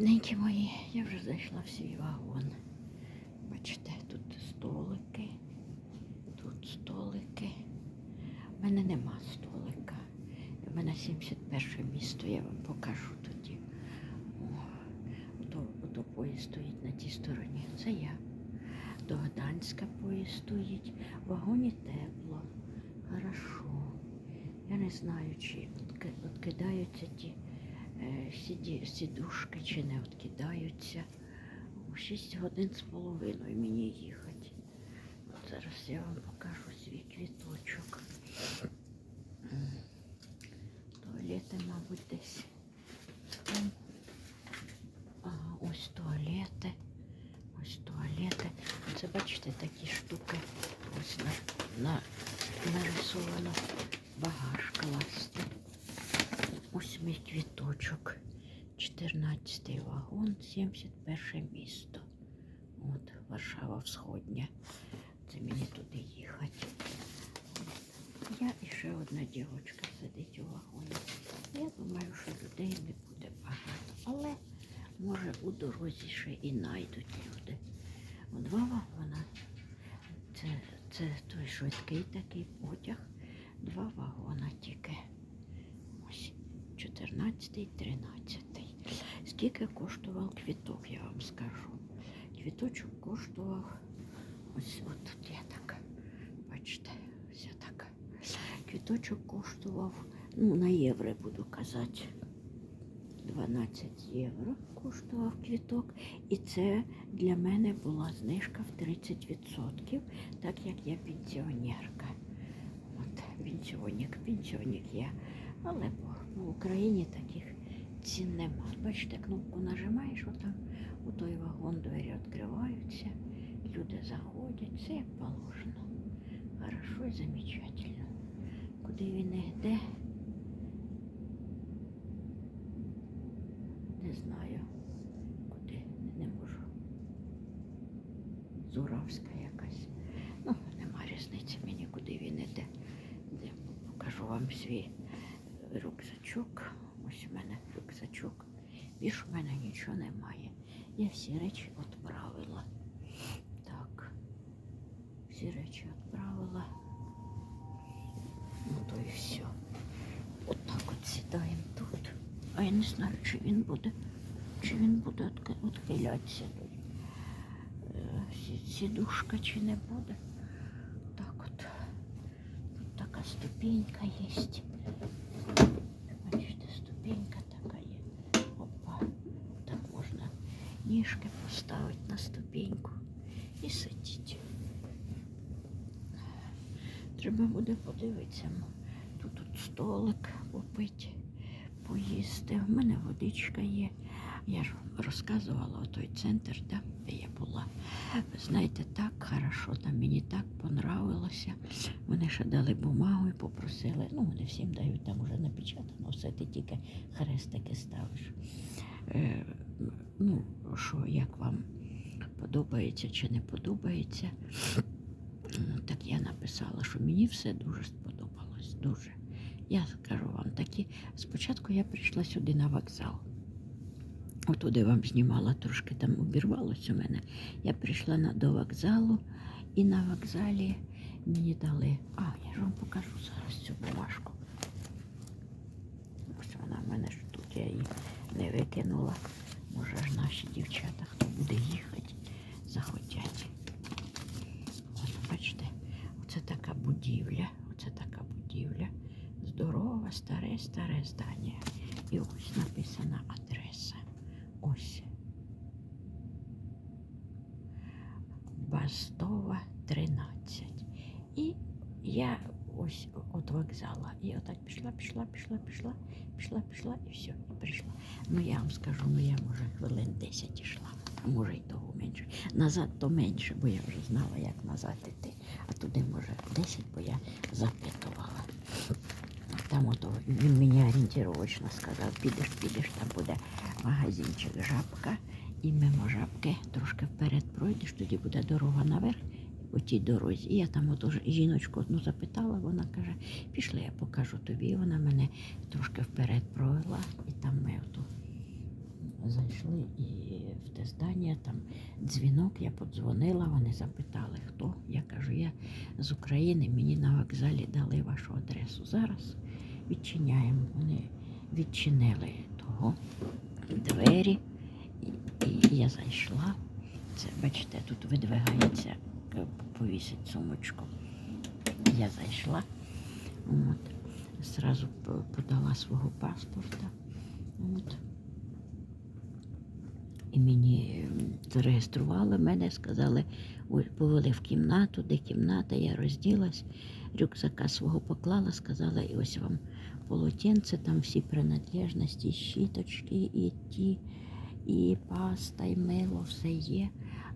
Рідненькі мої, я вже зайшла в свій вагон. Бачите, тут столики, тут столики. У мене нема столика. У мене 71 місто, я вам покажу тоді. Ото, поїзд стоїть на тій стороні. Це я. До Гданська поїзд стоїть. В вагоні тепло. Хорошо. Я не знаю, чи откидаються ті сіді, сідушки, чи не откидаються. У 6 годин з половиною мені їхати. От зараз я вам покажу свій квіточок. Туалети, мабуть, десь. Ага, ось туалети. Ось туалети. Це бачите такі штуки. Ось на, на, нарисовано багаж класти. Ось квіточок. 14 вагон, 71 місто. От, Варшава Всходня. Це мені туди їхати. Я і ще одна дівчинка сидить у вагоні. Я думаю, що людей не буде багато. Але може у дорозі ще і знайдуть люди. Два вагона. Це, це той швидкий такий потяг. Два вагона тільки. Ось 14 13 Скільки коштував квіток, я вам скажу. Квіточок коштував ось от тут я так. Бачите, ось я так. Квіточок коштував, ну, на євро буду казати. 12 євро коштував квіток. І це для мене була знижка в 30%, так як я пенсіонерка. От, пенсіонник, пенсіонник я. Але в Україні таких цін нема. Бачите, кнопку нажимаєш, отам у той вагон двері відкриваються, люди заходять, все як положено. Хорошо і замечательно. Куди він йде, не знаю. Куди не можу. Зуравська якась. Ну, нема різниці мені, куди він іде. Де покажу вам свій рюкзачок. Ось у мене рюкзачок. Більш у мене нічого немає. Я всі речі відправила. Так. Всі речі відправила. Ну то і все. От так от сідаємо тут. А я не знаю, чи він буде, чи він буде відхилятися тут. Е, Сідушка чи не буде. Так от. Тут така ступенька є. Бачите, ступенька така є. Опа. Так можна ніжки поставити на ступеньку і сидіти. Треба буде подивитися. Тут от столик попити, поїсти. У мене водичка є. Я ж розказувала той центр, де я була. Ви знаєте, так хорошо, там мені так понравилося. Вони ще дали бумагу і попросили. Ну, вони всім дають, там вже напечатано, все ти тільки хрестики ставиш. Е, ну, що, як вам подобається чи не подобається. Так я написала, що мені все дуже сподобалось. Дуже. Я скажу вам такі. Спочатку я прийшла сюди на вокзал. Отуди вам знімала, трошки там обірвалось у мене. Я прийшла до вокзалу і на вокзалі мені дали. А, я ж вам покажу зараз цю бумажку. Ось вона в мене ж тут, я її не викинула. Може ж наші дівчата, хто буде їхати, захотять. От бачите, оце така будівля, оце така будівля. Здорова, старе, старе здання. І ось написана адреса. Ось. Бастова 13. І я ось от вокзала. І отак пішла, пішла, пішла, пішла, пішла, пішла і все, і прийшла. Ну я вам скажу, ну я може хвилин 10 йшла, а може й того менше. Назад то менше, бо я вже знала, як назад іти. А туди може 10, бо я запитувала. Там ото він мені орієнтировочно сказав, підеш, підеш, там буде магазинчик жабка. І мимо жабки трошки вперед пройдеш, тоді буде дорога наверх по тій дорозі. І я там ото жіночку одну запитала, вона каже, пішли, я покажу тобі. І вона мене трошки вперед провела, і там ми ото зайшли і в те здання, там дзвінок, я подзвонила, вони запитали, хто. Я кажу, я з України, мені на вокзалі дали вашу адресу. Зараз відчиняємо. Вони відчинили того двері, і, і я зайшла. Це, бачите, тут видвигається, е, повісить сумочку. Я зайшла, от, зразу подала свого паспорта. От. І мені зареєстрували мене, сказали, повели в кімнату, де кімната, я розділась, рюкзака свого поклала, сказала, і ось вам полотенце, там всі принадлежності, щіточки, і ті, і паста, і мило, все є.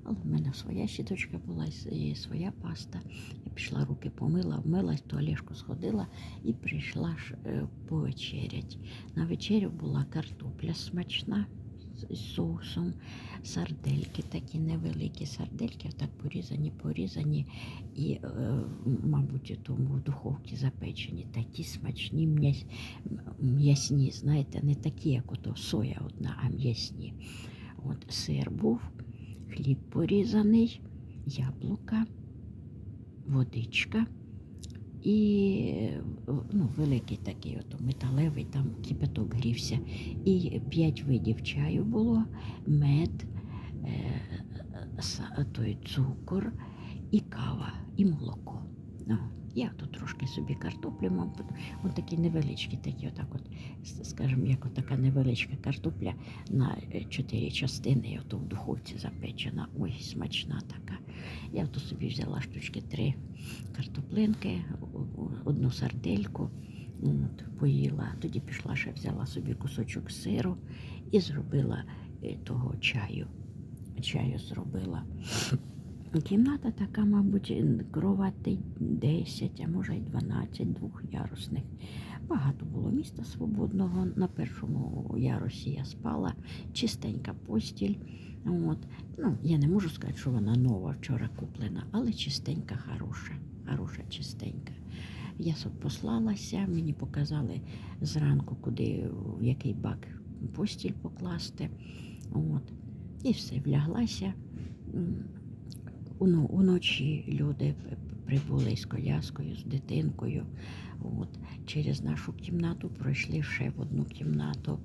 Але в мене своя щіточка була, і своя паста. Я пішла, руки помила, вмилась, туалешку сходила і прийшла е, повечерять. На вечерю була картопля смачна з- соусом, сардельки такі невеликі сардельки, так порізані, порізані і, е, мабуть, тому в духовці запечені. Такі смачні м'ясні, знаєте, не такі, як ото соя одна, а м'ясні. От сир був, хліб порізаний, яблука, водичка. І ну, великий такий от металевий, там кипяток грівся. І п'ять видів чаю було, мед, е, той цукор, і кава, і молоко. Я тут трошки собі картоплю, мабуть, от такі невеличкі, такі, отак от, скажімо, як така невеличка картопля на е, чотири частини, і ото в духовці запечена. Ой, смачна така. Я то собі взяла штучки три картоплинки, одну сардельку, от, поїла. Тоді пішла ще взяла собі кусочок сиру і зробила е, того чаю. Чаю зробила. Кімната така, мабуть, кровати 10, а може й 12 двохярусних. Багато було міста свободного. На першому ярусі я спала, чистенька постіль. От. Ну, я не можу сказати, що вона нова, вчора куплена, але чистенька, хороша, хороша, чистенька. Я послалася, мені показали зранку, куди, в який бак постіль покласти. От. І все, вляглася. Уно- Уночі люди прибули з коляскою, з дитинкою. От. Через нашу кімнату пройшли ще в одну кімнату.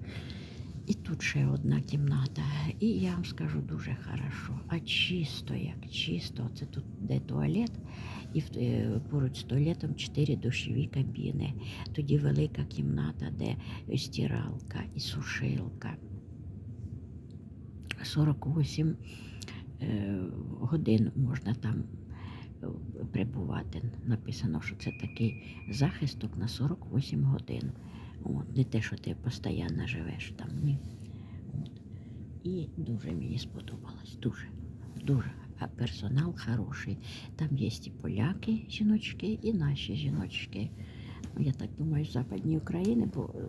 І тут ще одна кімната. І я вам скажу дуже хорошо. А чисто, як чисто. Це тут де туалет, і е, поруч з туалетом чотири душові кабіни. Тоді велика кімната, де стиралка і сушилка. 48 е, годин можна там е, прибувати. Написано, що це такий захисток на 48 годин. От, не те, що ти постійно живеш там. Ні. От. І дуже мені сподобалось. Дуже, дуже. А персонал хороший. Там є і поляки, жіночки, і наші жіночки. Я так думаю, з Западній України, бо е,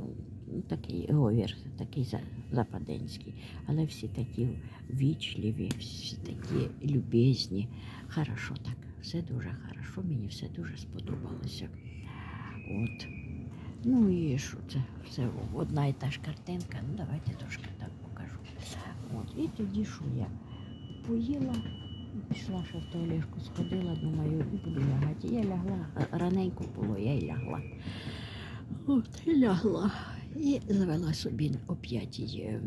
такий говір, такий за- западенський. Але всі такі вічливі, всі такі любезні. Хорошо так. Все дуже хорошо, мені все дуже сподобалося. От. Ну і що це? Все одна і та ж картинка. Ну давайте трошки так покажу. От. І тоді що я поїла, пішла ще в туалетку, сходила, думаю, і буду лягати. Я лягла, раненько було, я й лягла. От, і лягла. І завела собі о п'ятій е,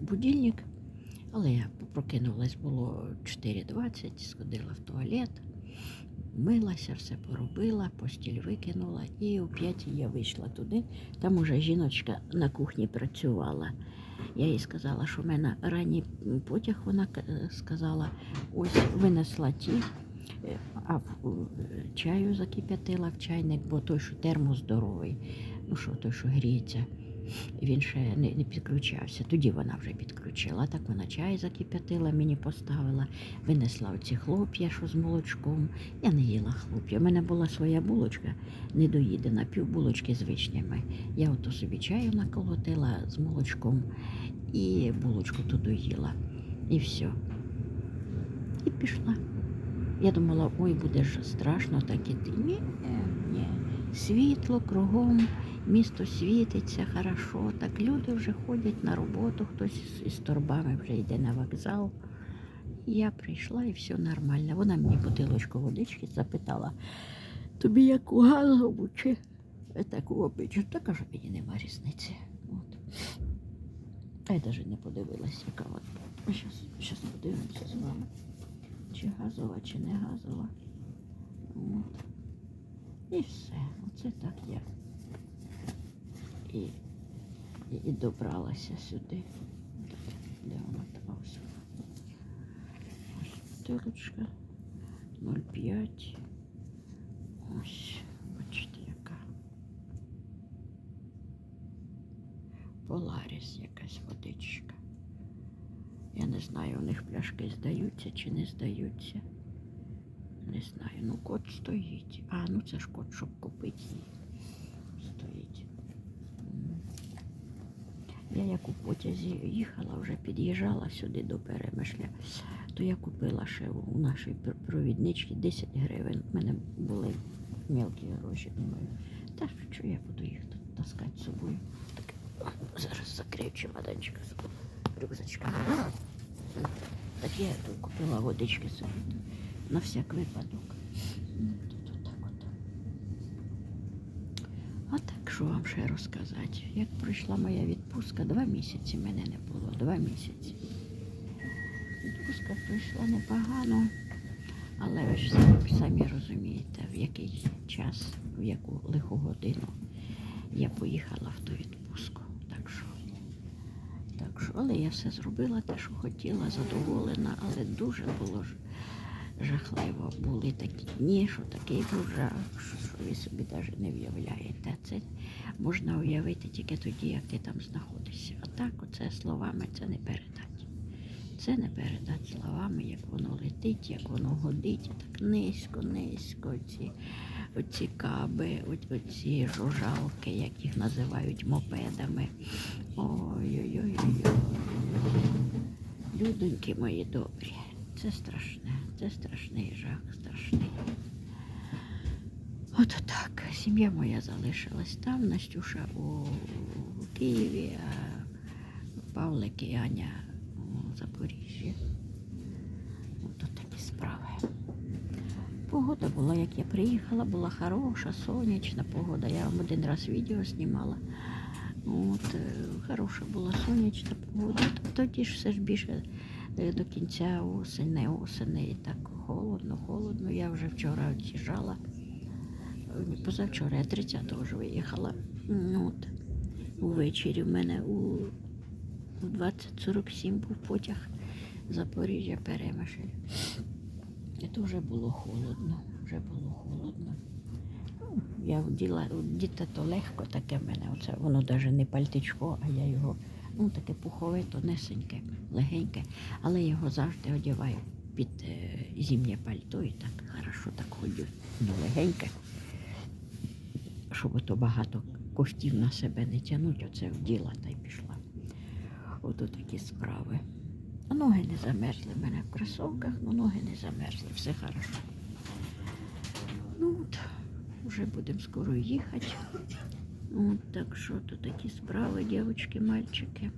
будильник. Але я прокинулась, було 4.20, сходила в туалет, милася, все поробила, постіль викинула, і о п'ятій я вийшла туди. Там уже жіночка на кухні працювала. Я їй сказала, що в мене ранній потяг, вона сказала, ось винесла ті, е, а е, чаю закип'ятила в чайник, бо той, що термос здоровий, ну що той, що гріється. Він ще не, не підключався. Тоді вона вже підключила. Так вона чай закип'ятила, мені поставила, винесла оці хлоп'я, що з молочком. Я не їла хлоп'я. У мене була своя булочка недоїдена, пів булочки з вишнями. Я ото собі чаю наколотила з молочком і булочку туди їла. І все. І пішла. Я думала, ой, буде ж страшно так іти. Ні, ні. Світло кругом, місто світиться хорошо. Так люди вже ходять на роботу, хтось із торбами вже йде на вокзал. Я прийшла і все нормально. Вона мені бутилочку водички запитала, тобі яку газову чи таку обичну? Та каже, мені нема різниці. От. А я навіть не подивилась, яка от. Щас подивимося з вами. Чи газова, чи не газова. От. І все. Оце так я. І, і, і добралася сюди. Де вона там? Ось. Ось бутилочка 0,5. Ось, бачите, яка. Поларіс якась водичка. Я не знаю, у них пляшки здаються чи не здаються. Не знаю. Ну, код стоїть. А, ну це ж код, щоб купити її. Стоїть. Я як у потязі їхала, вже під'їжджала сюди до перемишля, то я купила ще у нашій пр- провідничці 10 гривень. У мене були мелкі гроші. Думаю, та що я буду їх тут таскати з собою. Так, зараз закрию чемоданчик з рюкзачками. Так я тут купила водички собі на всяк випадок. Тут отак от. А так що вам ще розказати? Як пройшла моя відпустка, два місяці мене не було, два місяці. Відпустка пройшла непогано, але ви ж самі розумієте, в який час, в яку лиху годину я поїхала в ту відпустку. Так що, так що, але я все зробила те, що хотіла, задоволена, але дуже було ж жахливо. Були такі дні, що такий був жах, що ви собі навіть не уявляєте. Це можна уявити тільки тоді, як ти там знаходишся. А так, оце словами це не передати. Це не передати словами, як воно летить, як воно годить, так низько, низько. Ці, оці каби, оці жужалки, як їх називають мопедами. Ой-ой-ой. Людоньки мої добрі. Це страшне, це страшний жах, страшний. От так. Сім'я моя залишилась там, Настюша у Києві, а Павлик і Аня у Запоріжжі. От такі справи. Погода була, як я приїхала, була хороша, сонячна погода. Я вам один раз відео знімала. От, е, хороша була сонячна погода. Тоді ж все ж більше до кінця осені, осені і так холодно, холодно. Я вже вчора від'їжджала. Позавчора, я 30-го ж виїхала. От. Увечері в мене у, у 20.47 був потяг Запоріжжя Перемишль. І то вже було холодно, вже було холодно. Ну, Я вділа, діти то легко таке в мене. Оце, воно навіть не пальтичко, а я його, ну таке пухове, тонесеньке, легеньке, але його завжди одягаю під е, зимнє пальто і так хорошо так ходю. Ну, легеньке, щоб ото багато коштів на себе не тягнуть, оце вділа та й пішла. Ото такі справи. А ноги не замерзли в мене в кросовках, ну ноги не замерзли, все хорошо. Ну от, вже будемо скоро їхати. От, так що то такі справи, дівчатки, мальчики.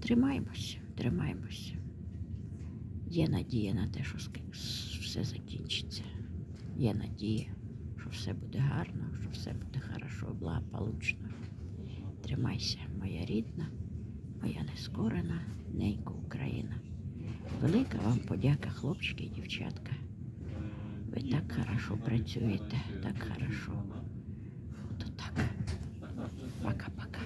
Тримаємося, тримаємося. Є надія на те, що все закінчиться. Є надія, що все буде гарно, що все буде хорошо, благополучно. Тримайся, моя рідна, моя нескорена, ненька Україна. Велика вам подяка, хлопчики і дівчатка. Ви так хорошо працюєте, так хорошо. От так. Пока-пока.